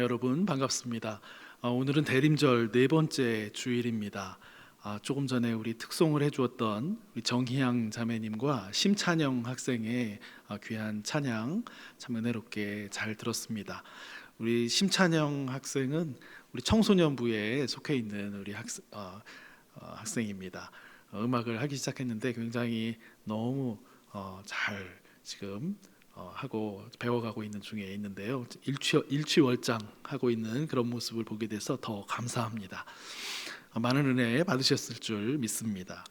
여러분 반갑습니다. 아, 오늘은 대림절 네 번째 주일입니다. 아, 조금 전에 우리 특송을 해주었던 정희양 자매님과 심찬영 학생의 아, 귀한 찬양 참 은혜롭게 잘 들었습니다. 우리 심찬영 학생은 우리 청소년부에 속해 있는 우리 학생, 어, 어, 학생입니다. 어, 음악을 하기 시작했는데 굉장히 너무 어, 잘 지금 어, 하고 배워가고 있는 중에 있는데요. 일취 일취월장 하고 있는 그런 모습을 보게 돼서 더 감사합니다. 어, 많은 은혜 받으셨을 줄 믿습니다.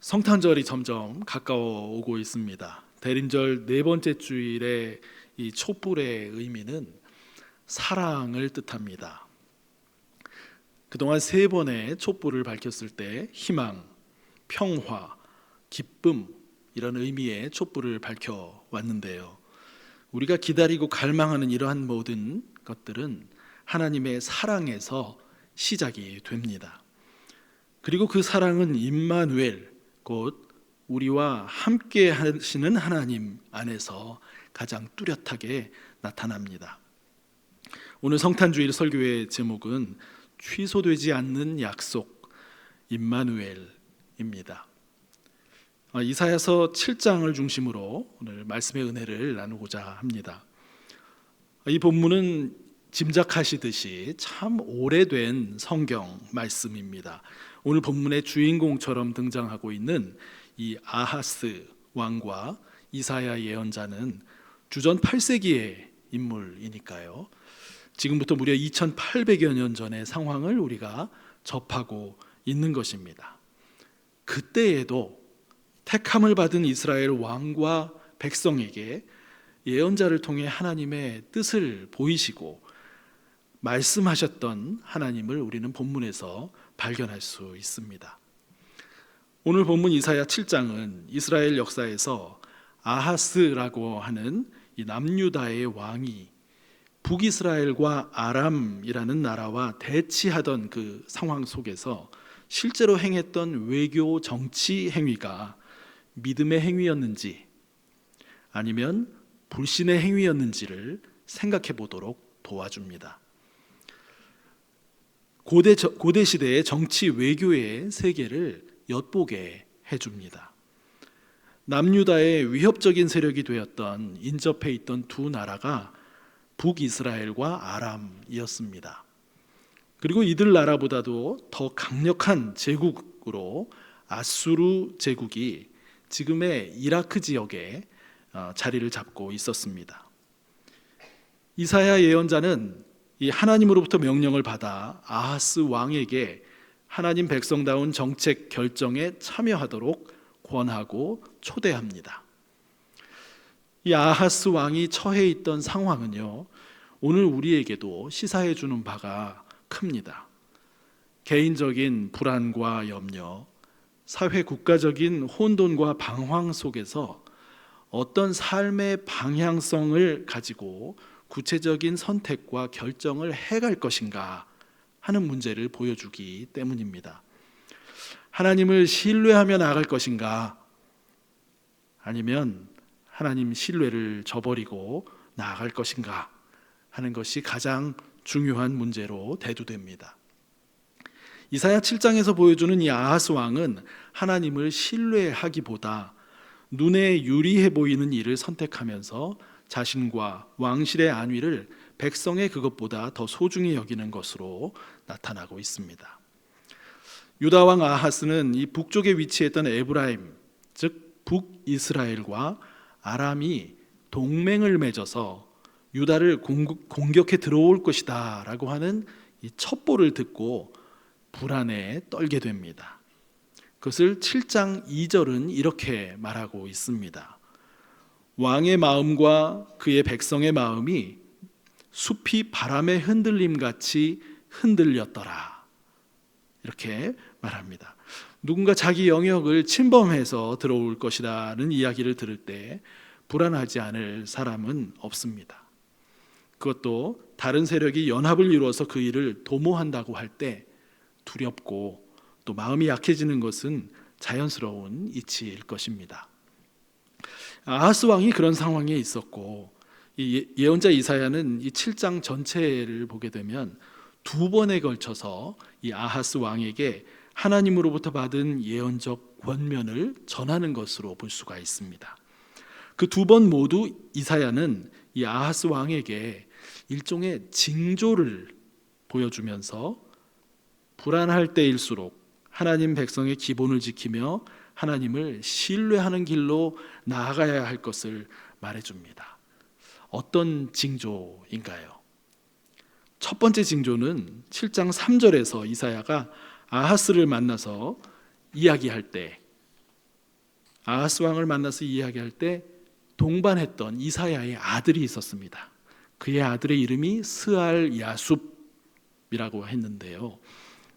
성탄절이 점점 가까워 오고 있습니다. 대림절 네 번째 주일의 이 촛불의 의미는 사랑을 뜻합니다. 그동안 세 번의 촛불을 밝혔을 때 희망, 평화, 기쁨 이런 의미의 촛불을 밝혀 왔는데요. 우리가 기다리고 갈망하는 이러한 모든 것들은 하나님의 사랑에서 시작이 됩니다. 그리고 그 사랑은 임마누엘 곧 우리와 함께 하시는 하나님 안에서 가장 뚜렷하게 나타납니다. 오늘 성탄주일 설교의 제목은 취소되지 않는 약속 임마누엘입니다. 어, 이사야서 7장을 중심으로 오늘 말씀의 은혜를 나누고자 합니다. 어, 이 본문은 짐작하시듯이 참 오래된 성경 말씀입니다. 오늘 본문의 주인공처럼 등장하고 있는 이 아하스 왕과 이사야 예언자는 주전 8세기의 인물이니까요. 지금부터 무려 2800여 년 전의 상황을 우리가 접하고 있는 것입니다. 그때에도 택함을 받은 이스라엘 왕과 백성에게 예언자를 통해 하나님의 뜻을 보이시고 말씀하셨던 하나님을 우리는 본문에서 발견할 수 있습니다. 오늘 본문 이사야 7장은 이스라엘 역사에서 아하스라고 하는 이 남유다의 왕이 북이스라엘과 아람이라는 나라와 대치하던 그 상황 속에서 실제로 행했던 외교 정치 행위가 믿음의 행위였는지 아니면 불신의 행위였는지를 생각해 보도록 도와줍니다. 고대 고대 시대의 정치 외교의 세계를 엿보게 해줍니다. 남유다의 위협적인 세력이 되었던 인접해 있던 두 나라가 북이스라엘과 아람이었습니다. 그리고 이들 나라보다도 더 강력한 제국으로 아수르 제국이 지금의 이라크 지역에 어, 자리를 잡고 있었습니다. 이사야 예언자는 이 하나님으로부터 명령을 받아 아하스 왕에게 하나님 백성다운 정책 결정에 참여하도록 권하고 초대합니다. 이 아하스 왕이 처해 있던 상황은요. 오늘 우리에게도 시사해 주는 바가 큽니다. 개인적인 불안과 염려, 사회 국가적인 혼돈과 방황 속에서 어떤 삶의 방향성을 가지고 구체적인 선택과 결정을 해갈 것인가 하는 문제를 보여주기 때문입니다. 하나님을 신뢰하며 나아갈 것인가 아니면 하나님 신뢰를 저버리고 나아갈 것인가 하는 것이 가장 중요한 문제로 대두됩니다. 이사야 7장에서 보여주는 이 아하스 왕은 하나님을 신뢰하기보다 눈에 유리해 보이는 일을 선택하면서 자신과 왕실의 안위를 백성의 그것보다 더 소중히 여기는 것으로 나타나고 있습니다. 유다 왕 아하스는 이 북쪽에 위치했던 에브라임, 즉 북이스라엘과 아람이 동맹을 맺어서 유다를 공격해 들어올 것이다라고 하는 이 첩보를 듣고 불안에 떨게 됩니다. 그것을 7장 2절은 이렇게 말하고 있습니다. 왕의 마음과 그의 백성의 마음이 숲이 바람의 흔들림 같이 흔들렸더라. 이렇게 말합니다. 누군가 자기 영역을 침범해서 들어올 것이라는 이야기를 들을 때 불안하지 않을 사람은 없습니다. 그것도 다른 세력이 연합을 이루어서 그 일을 도모한다고 할 때 두렵고 또 마음이 약해지는 것은 자연스러운 이치일 것입니다. 아하스 왕이 그런 상황에 있었고 이 예- 예언자 이사야는 이 7장 전체를 보게 되면 두 번에 걸쳐서 이 아하스 왕에게 하나님으로부터 받은 예언적 권면을 전하는 것으로 볼 수가 있습니다. 그 두 번 모두 이사야는 이 아하스 왕에게 일종의 징조를 보여주면서 불안할 때일수록 하나님 백성의 기본을 지키며 하나님을 신뢰하는 길로 나아가야 할 것을 말해줍니다. 어떤 징조인가요? 첫 번째 징조는 7장 3절에서 이사야가 아하스를 만나서 이야기할 때 아하스 왕을 만나서 이야기할 때 동반했던 이사야의 아들이 있었습니다. 그의 아들의 이름이 스알 야숲이라고 했는데요.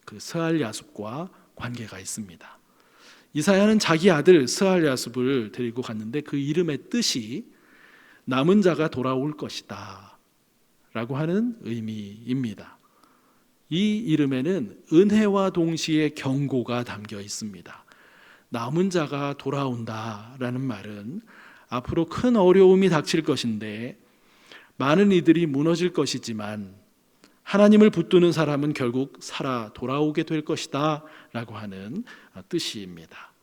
그 스알 야숲과 관계가 있습니다. 이사야는 자기 아들 스알 야숲을 데리고 갔는데 그 이름의 뜻이 남은 자가 돌아올 것이다. 라고 하는 의미입니다. 이 이름에는 은혜와 동시에 경고가 담겨 있습니다. 남은 자가 돌아온다 라는 말은 앞으로 큰 어려움이 닥칠 것인데 많은 이들이 무너질 것이지만 하나님을 붙드는 사람은 결국 살아 돌아오게 될 것이다 라고 하는 뜻입니다.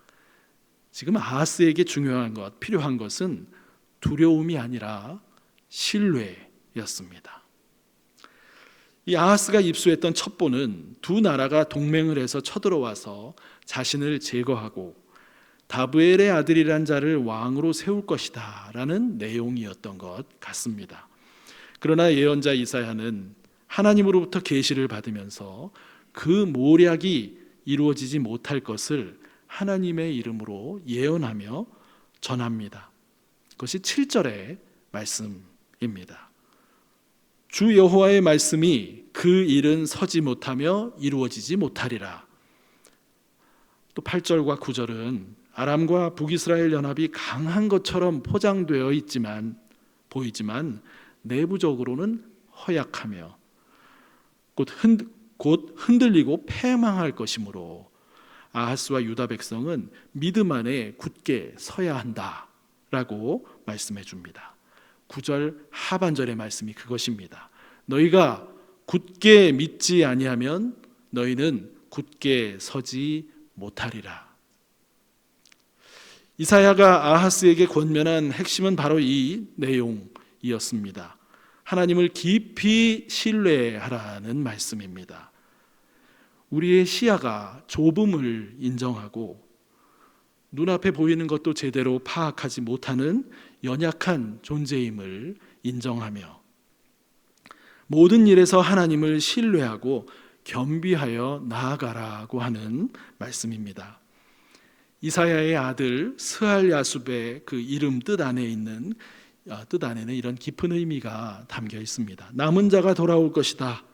지금 아하스에게 중요한 것, 필요한 것은 두려움이 아니라 신뢰였습니다. 이 아하스가 입수했던 첩보는 두 나라가 동맹을 해서 쳐들어와서 자신을 제거하고 다브엘의 아들이란 자를 왕으로 세울 것이다 라는 내용이었던 것 같습니다. 그러나 예언자 이사야는 하나님으로부터 계시를 받으면서 그 모략이 이루어지지 못할 것을 하나님의 이름으로 예언하며 전합니다. 그것이 7절의 말씀입니다. 주 여호와의 말씀이 그 일은 서지 못하며 이루어지지 못하리라. 또 8절과 9절은 아람과 북이스라엘 연합이 강한 것처럼 포장되어 있지만 보이지만 내부적으로는 허약하며 곧, 흔들리고 패망할 것이므로 아하스와 유다 백성은 믿음 안에 굳게 서야 한다라고 말씀해 줍니다. 9절 하반절의 말씀이 그것입니다. 너희가 굳게 믿지 아니하면 너희는 굳게 서지 못하리라. 이사야가 아하스에게 권면한 핵심은 바로 이 내용이었습니다. 하나님을 깊이 신뢰하라는 말씀입니다. 우리의 시야가 좁음을 인정하고 눈앞에 보이는 것도 제대로 파악하지 못하는 연약한 존재임을 인정하며 모든 일에서 하나님을 신뢰하고 겸비하여 나아가라고 하는 말씀입니다. 이사야의 아들 스알 야숲의 그 이름 뜻 안에 있는 아, 뜻 안에는 이런 깊은 의미가 담겨 있습니다. 남은 자가 돌아올 것이다.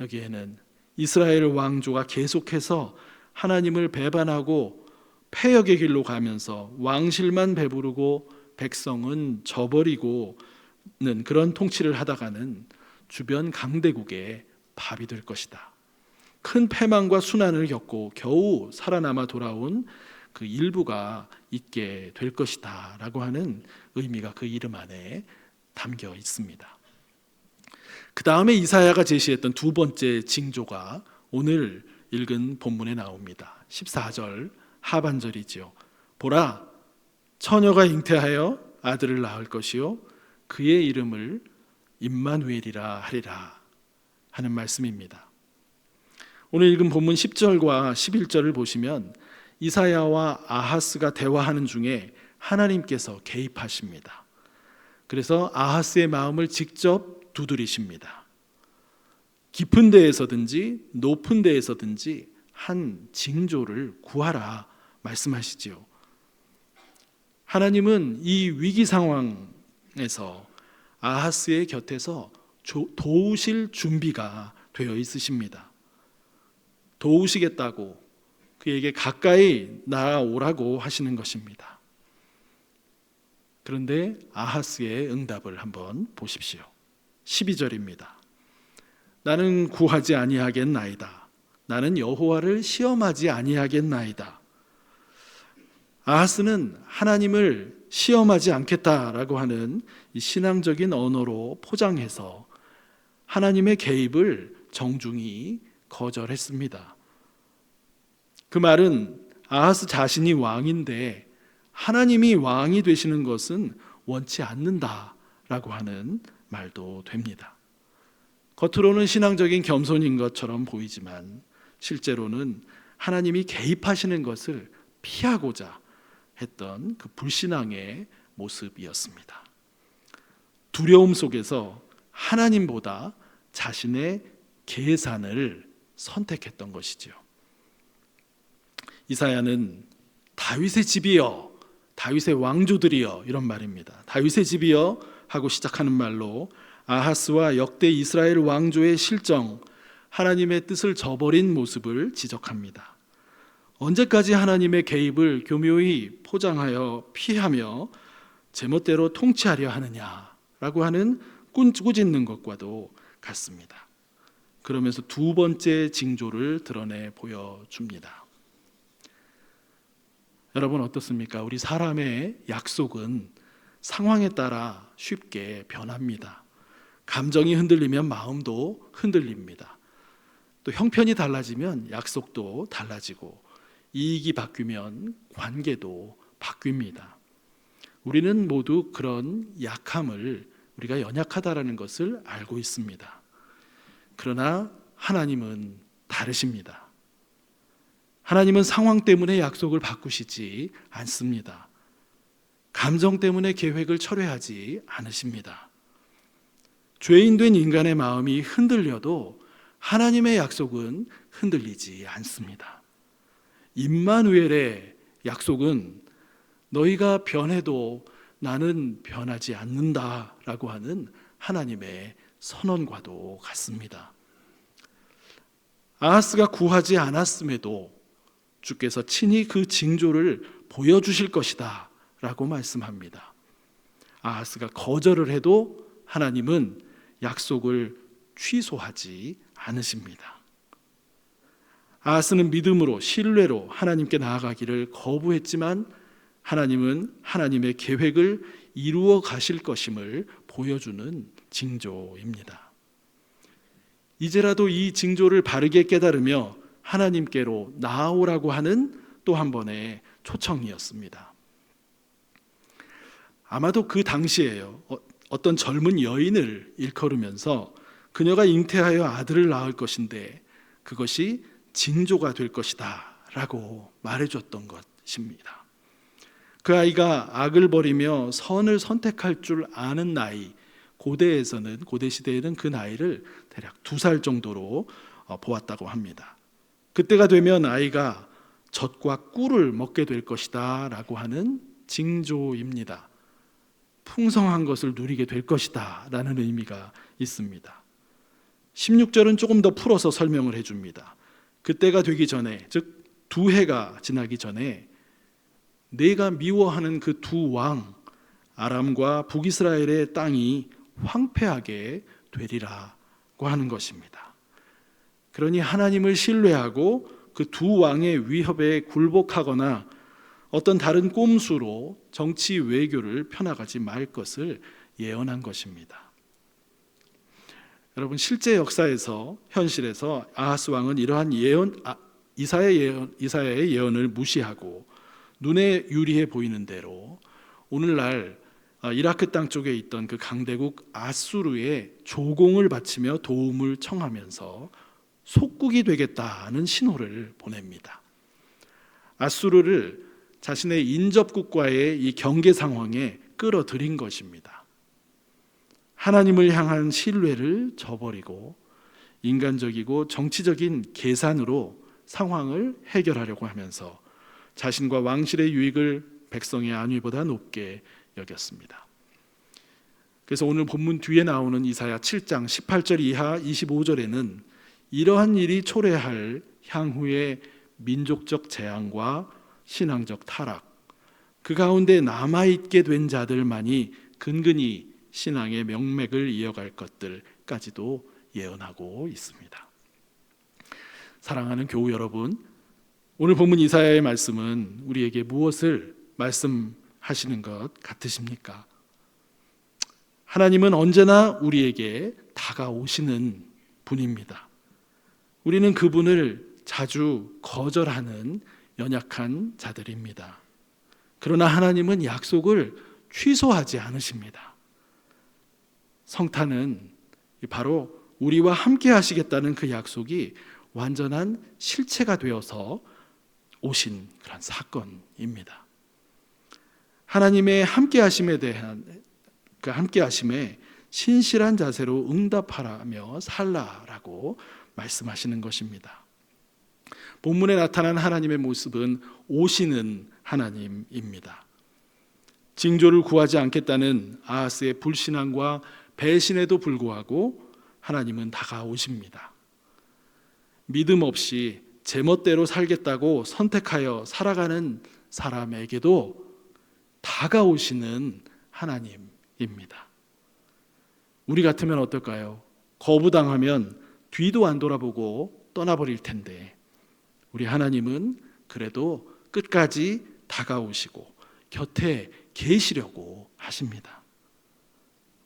여기에는 이스라엘 왕조가 계속해서 하나님을 배반하고 폐역의 길로 가면서 왕실만 배부르고 백성은 저버리고는 그런 통치를 하다가는 주변 강대국의 밥이 될 것이다. 큰 패망과 순환을 겪고 겨우 살아남아 돌아온 그 일부가 있게 될 것이다 라고 하는 의미가 그 이름 안에 담겨 있습니다. 그 다음에 이사야가 제시했던 두 번째 징조가 오늘 읽은 본문에 나옵니다. 14절 하반절이지요. 보라, 처녀가 잉태하여 아들을 낳을 것이요 그의 이름을 임마누엘이라 하리라 하는 말씀입니다. 오늘 읽은 본문 10절과 11절을 보시면 이사야와 아하스가 대화하는 중에 하나님께서 개입하십니다. 그래서 아하스의 마음을 직접 두드리십니다. 깊은 데에서든지 높은 데에서든지 한 징조를 구하라 말씀하시지요. 하나님은 이 위기 상황에서 아하스의 곁에서 도우실 준비가 되어 있으십니다. 도우시겠다고 그에게 가까이 나아오라고 하시는 것입니다. 그런데 아하스의 응답을 한번 보십시오. 12절입니다. 나는 구하지 아니하겠나이다. 나는 여호와를 시험하지 아니하겠나이다. 아하스는 하나님을 시험하지 않겠다라고 하는 이 신앙적인 언어로 포장해서 하나님의 개입을 정중히 거절했습니다. 그 말은 아하스 자신이 왕인데 하나님이 왕이 되시는 것은 원치 않는다라고 하는 말도 됩니다. 겉으로는 신앙적인 겸손인 것처럼 보이지만 실제로는 하나님이 개입하시는 것을 피하고자 했던 그 불신앙의 모습이었습니다. 두려움 속에서 하나님보다 자신의 계산을 선택했던 것이지요. 이사야는 다윗의 집이여, 다윗의 왕조들이여 이런 말입니다. 다윗의 집이여 하고 시작하는 말로 아하스와 역대 이스라엘 왕조의 실정, 하나님의 뜻을 저버린 모습을 지적합니다. 언제까지 하나님의 개입을 교묘히 포장하여 피하며 제멋대로 통치하려 하느냐라고 하는 꾸짖는 것과도 같습니다. 그러면서 두 번째 징조를 드러내 보여줍니다. 여러분 어떻습니까? 우리 사람의 약속은 상황에 따라 쉽게 변합니다. 감정이 흔들리면 마음도 흔들립니다. 또 형편이 달라지면 약속도 달라지고 이익이 바뀌면 관계도 바뀝니다. 우리는 모두 그런 약함을 우리가 연약하다라는 것을 알고 있습니다. 그러나 하나님은 다르십니다. 하나님은 상황 때문에 약속을 바꾸시지 않습니다. 감정 때문에 계획을 철회하지 않으십니다. 죄인 된 인간의 마음이 흔들려도 하나님의 약속은 흔들리지 않습니다. 임마누엘의 약속은 너희가 변해도 나는 변하지 않는다라고 하는 하나님의 선언과도 같습니다. 아하스가 구하지 않았음에도 주께서 친히 그 징조를 보여주실 것이다 라고 말씀합니다. 아하스가 거절을 해도 하나님은 약속을 취소하지 않으십니다. 아하스는 믿음으로 신뢰로 하나님께 나아가기를 거부했지만 하나님은 하나님의 계획을 이루어 가실 것임을 보여주는 징조입니다. 이제라도 이 징조를 바르게 깨달으며 하나님께로 나아오라고 하는 또 한 번의 초청이었습니다. 아마도 그 당시에요. 어, 어떤 젊은 여인을 일컬으면서 그녀가 잉태하여 아들을 낳을 것인데 그것이 징조가 될 것이다 라고 말해줬던 것입니다. 그 아이가 악을 버리며 선을 선택할 줄 아는 나이, 고대에서는 고대 시대에는 그 나이를 대략 두 살 정도로 어, 보았다고 합니다. 그때가 되면 아이가 젖과 꿀을 먹게 될 것이다 라고 하는 징조입니다. 풍성한 것을 누리게 될 것이다 라는 의미가 있습니다. 16절은 조금 더 풀어서 설명을 해 줍니다. 그때가 되기 전에 즉 두 해가 지나기 전에 내가 미워하는 그 두 왕 아람과 북이스라엘의 땅이 황폐하게 되리라고 하는 것입니다. 그러니 하나님을 신뢰하고 그 두 왕의 위협에 굴복하거나 어떤 다른 꼼수로 정치 외교를 펴나가지 말 것을 예언한 것입니다. 여러분 실제 역사에서 현실에서 아하스 왕은 이러한 예언 아, 이사의 예언 이사야의 예언을 무시하고 눈에 유리해 보이는 대로 오늘날 아, 이라크 땅 쪽에 있던 그 강대국 아수르의 조공을 바치며 도움을 청하면서 속국이 되겠다는 신호를 보냅니다. 아수르를 자신의 인접국과의 이 경계 상황에 끌어들인 것입니다. 하나님을 향한 신뢰를 저버리고 인간적이고 정치적인 계산으로 상황을 해결하려고 하면서 자신과 왕실의 유익을 백성의 안위보다 높게 여겼습니다. 그래서 오늘 본문 뒤에 나오는 이사야 7장 18절 이하 25절에는 이러한 일이 초래할 향후의 민족적 재앙과 신앙적 타락, 그 가운데 남아있게 된 자들만이 근근히 신앙의 명맥을 이어갈 것들까지도 예언하고 있습니다. 사랑하는 교우 여러분, 오늘 본문 이사야의 말씀은 우리에게 무엇을 말씀 하시는 것 같으십니까? 하나님은 언제나 우리에게 다가오시는 분입니다. 우리는 그분을 자주 거절하는 연약한 자들입니다. 그러나 하나님은 약속을 취소하지 않으십니다. 성탄은 바로 우리와 함께 하시겠다는 그 약속이 완전한 실체가 되어서 오신 그런 사건입니다. 하나님의 함께 하심에 대한 그 함께 하심에 신실한 자세로 응답하라며 살라라고 말씀하시는 것입니다. 본문에 나타난 하나님의 모습은 오시는 하나님입니다. 징조를 구하지 않겠다는 아하스의 불신앙과 배신에도 불구하고 하나님은 다가오십니다. 믿음 없이 제멋대로 살겠다고 선택하여 살아가는 사람에게도 다가오시는 하나님입니다. 우리 같으면 어떨까요? 거부당하면 뒤도 안 돌아보고 떠나버릴 텐데 우리 하나님은 그래도 끝까지 다가오시고 곁에 계시려고 하십니다.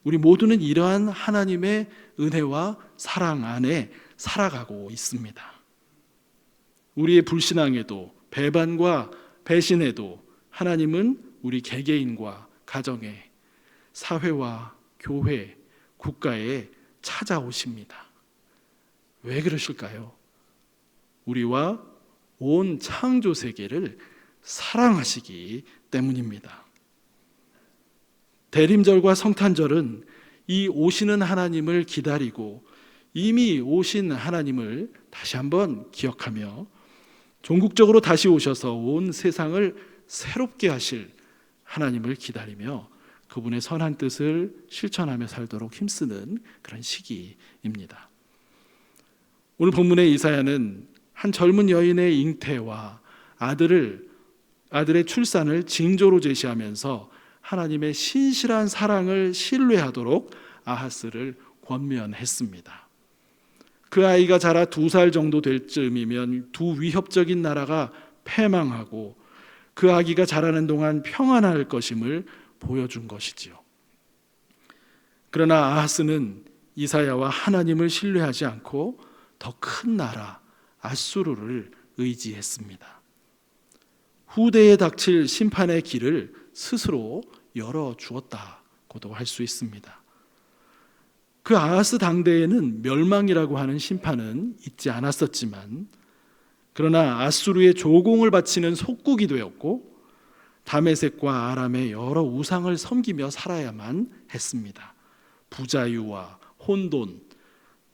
우리 모두는 이러한 하나님의 은혜와 사랑 안에 살아가고 있습니다. 우리의 불신앙에도 배반과 배신에도 하나님은 우리 개개인과 가정에 사회와 교회, 국가에 찾아오십니다. 왜 그러실까요? 우리와 온 창조 세계를 사랑하시기 때문입니다. 대림절과 성탄절은 이 오시는 하나님을 기다리고 이미 오신 하나님을 다시 한번 기억하며 종국적으로 다시 오셔서 온 세상을 새롭게 하실 하나님을 기다리며 그분의 선한 뜻을 실천하며 살도록 힘쓰는 그런 시기입니다. 오늘 본문의 이사야는 한 젊은 여인의 잉태와 아들을 아들의 출산을 징조로 제시하면서 하나님의 신실한 사랑을 신뢰하도록 아하스를 권면했습니다. 그 아이가 자라 두 살 정도 될 즈음이면 두 위협적인 나라가 패망하고 그 아기가 자라는 동안 평안할 것임을 보여준 것이지요. 그러나 아하스는 이사야와 하나님을 신뢰하지 않고 더 큰 나라 아수르를 의지했습니다. 후대에 닥칠 심판의 길을 스스로 열어 주었다고도 할 수 있습니다. 그 아하스 당대에는 멸망이라고 하는 심판은 있지 않았었지만 그러나 아수르의 조공을 바치는 속국이 되었고 다메섹과 아람의 여러 우상을 섬기며 살아야만 했습니다. 부자유와 혼돈,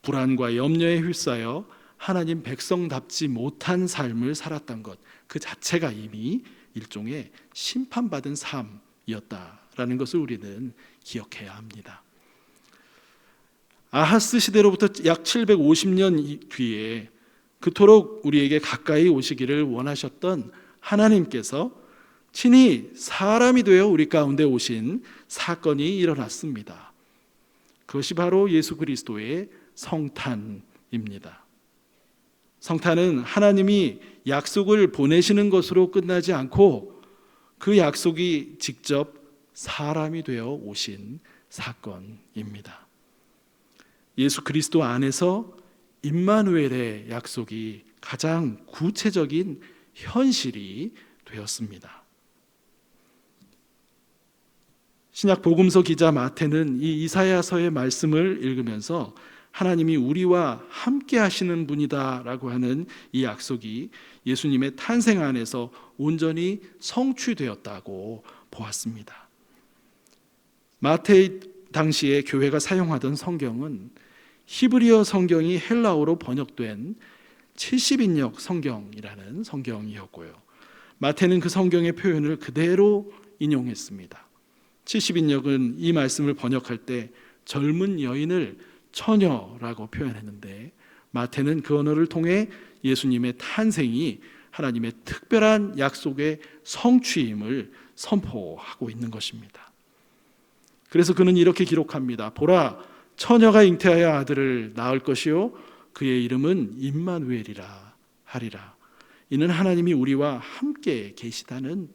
불안과 염려에 휩싸여 하나님 백성답지 못한 삶을 살았던 것 그 자체가 이미 일종의 심판받은 삶이었다라는 것을 우리는 기억해야 합니다. 아하스 시대로부터 약 750년 뒤에 그토록 우리에게 가까이 오시기를 원하셨던 하나님께서 친히 사람이 되어 우리 가운데 오신 사건이 일어났습니다. 그것이 바로 예수 그리스도의 성탄입니다. 성탄은 하나님이 약속을 보내시는 것으로 끝나지 않고 그 약속이 직접 사람이 되어 오신 사건입니다. 예수 그리스도 안에서 임마누엘의 약속이 가장 구체적인 현실이 되었습니다. 신약 복음서 기자 마태는 이 이사야서의 말씀을 읽으면서 하나님이 우리와 함께 하시는 분이다라고 하는 이 약속이 예수님의 탄생 안에서 온전히 성취되었다고 보았습니다. 마태 당시에 교회가 사용하던 성경은 히브리어 성경이 헬라어로 번역된 70인역 성경이라는 성경이었고요. 마태는 그 성경의 표현을 그대로 인용했습니다. 70인역은 이 말씀을 번역할 때 젊은 여인을 처녀라고 표현했는데 마태는 그 언어를 통해 예수님의 탄생이 하나님의 특별한 약속의 성취임을 선포하고 있는 것입니다. 그래서 그는 이렇게 기록합니다. 보라 처녀가 잉태하여 아들을 낳을 것이요 그의 이름은 임마누엘이라 하리라. 이는 하나님이 우리와 함께 계시다는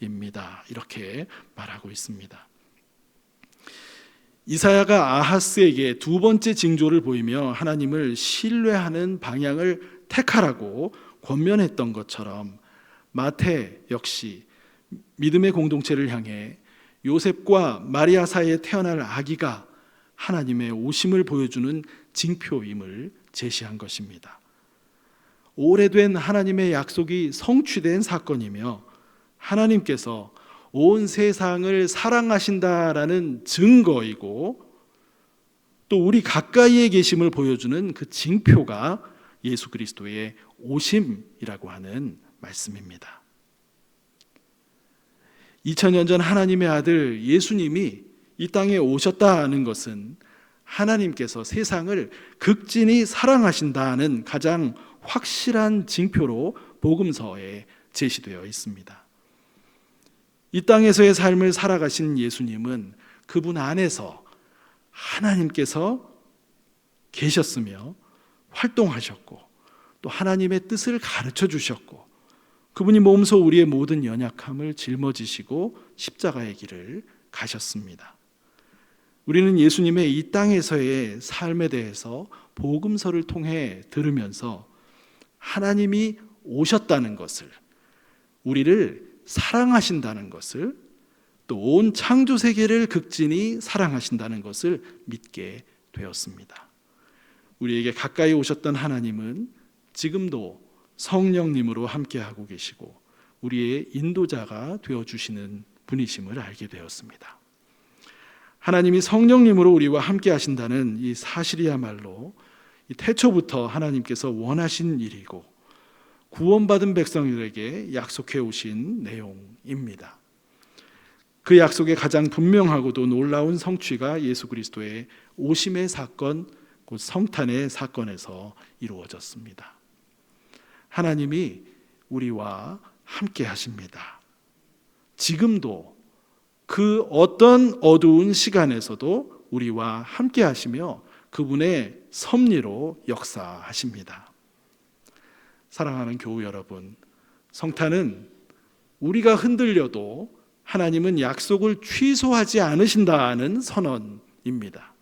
징조입니다. 이렇게 말하고 있습니다. 이사야가 아하스에게 두 번째 징조를 보이며 하나님을 신뢰하는 방향을 택하라고 권면했던 것처럼 마태 역시 믿음의 공동체를 향해 요셉과 마리아 사이에 태어날 아기가 하나님의 오심을 보여주는 징표임을 제시한 것입니다. 오래된 하나님의 약속이 성취된 사건이며 하나님께서 온 세상을 사랑하신다라는 증거이고 또 우리 가까이에 계심을 보여주는 그 징표가 예수 그리스도의 오심이라고 하는 말씀입니다. 2000년 전 하나님의 아들 예수님이 이 땅에 오셨다는 것은 하나님께서 세상을 극진히 사랑하신다는 가장 확실한 징표로 복음서에 제시되어 있습니다. 이 땅에서의 삶을 살아가신 예수님은 그분 안에서 하나님께서 계셨으며 활동하셨고 또 하나님의 뜻을 가르쳐 주셨고 그분이 몸소 우리의 모든 연약함을 짊어지시고 십자가의 길을 가셨습니다. 우리는 예수님의 이 땅에서의 삶에 대해서 복음서를 통해 들으면서 하나님이 오셨다는 것을 우리를 사랑하신다는 것을 또 온 창조 세계를 극진히 사랑하신다는 것을 믿게 되었습니다. 우리에게 가까이 오셨던 하나님은 지금도 성령님으로 함께하고 계시고 우리의 인도자가 되어 주시는 분이심을 알게 되었습니다. 하나님이 성령님으로 우리와 함께 하신다는 이 사실이야말로 태초부터 하나님께서 원하신 일이고 구원받은 백성들에게 약속해 오신 내용입니다. 그 약속의 가장 분명하고도 놀라운 성취가 예수 그리스도의 오심의 사건, 곧 성탄의 사건에서 이루어졌습니다. 하나님이 우리와 함께 하십니다. 지금도 그 어떤 어두운 시간에서도 우리와 함께 하시며 그분의 섭리로 역사하십니다. 사랑하는 교우 여러분, 성탄은 우리가 흔들려도 하나님은 약속을 취소하지 않으신다는 선언입니다.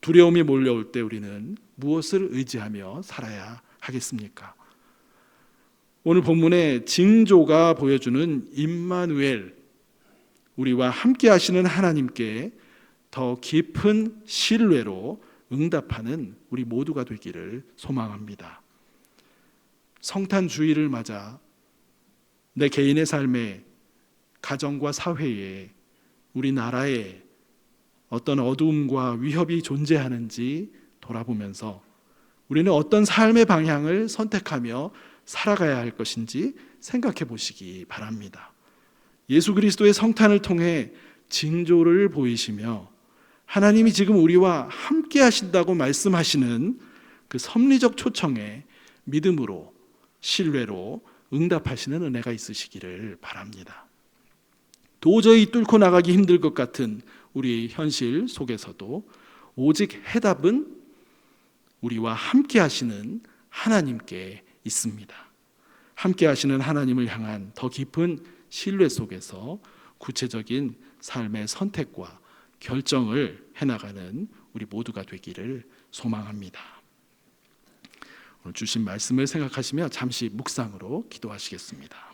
두려움이 몰려올 때 우리는 무엇을 의지하며 살아야 하겠습니까? 오늘 본문의 징조가 보여주는 임마누엘 우리와 함께 하시는 하나님께 더 깊은 신뢰로 응답하는 우리 모두가 되기를 소망합니다. 성탄 주일을 맞아 내 개인의 삶에 가정과 사회에 우리 나라에 어떤 어두움과 위협이 존재하는지 돌아보면서 우리는 어떤 삶의 방향을 선택하며 살아가야 할 것인지 생각해 보시기 바랍니다. 예수 그리스도의 성탄을 통해 징조를 보이시며 하나님이 지금 우리와 함께 하신다고 말씀하시는 그 섭리적 초청에 믿음으로 신뢰로 응답하시는 은혜가 있으시기를 바랍니다. 도저히 뚫고 나가기 힘들 것 같은 우리 현실 속에서도 오직 해답은 우리와 함께 하시는 하나님께 있습니다. 함께 하시는 하나님을 향한 더 깊은 신뢰 속에서 구체적인 삶의 선택과 결정을 해나가는 우리 모두가 되기를 소망합니다. 주신 말씀을 생각하시며 잠시 묵상으로 기도하시겠습니다.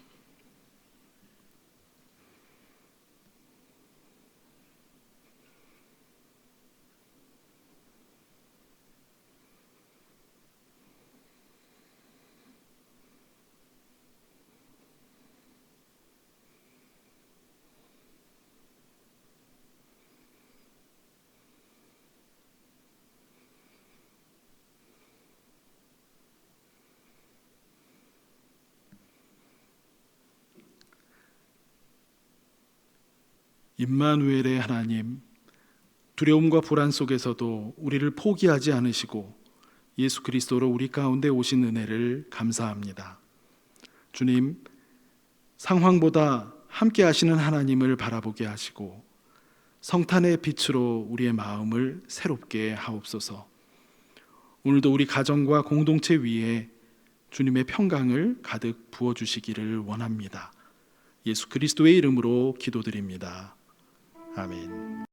임마누엘의 하나님, 두려움과 불안 속에서도 우리를 포기하지 않으시고 예수 그리스도로 우리 가운데 오신 은혜를 감사합니다. 주님, 상황보다 함께 하시는 하나님을 바라보게 하시고 성탄의 빛으로 우리의 마음을 새롭게 하옵소서. 오늘도 우리 가정과 공동체 위에 주님의 평강을 가득 부어 주시기를 원합니다. 예수 그리스도의 이름으로 기도드립니다. 아멘.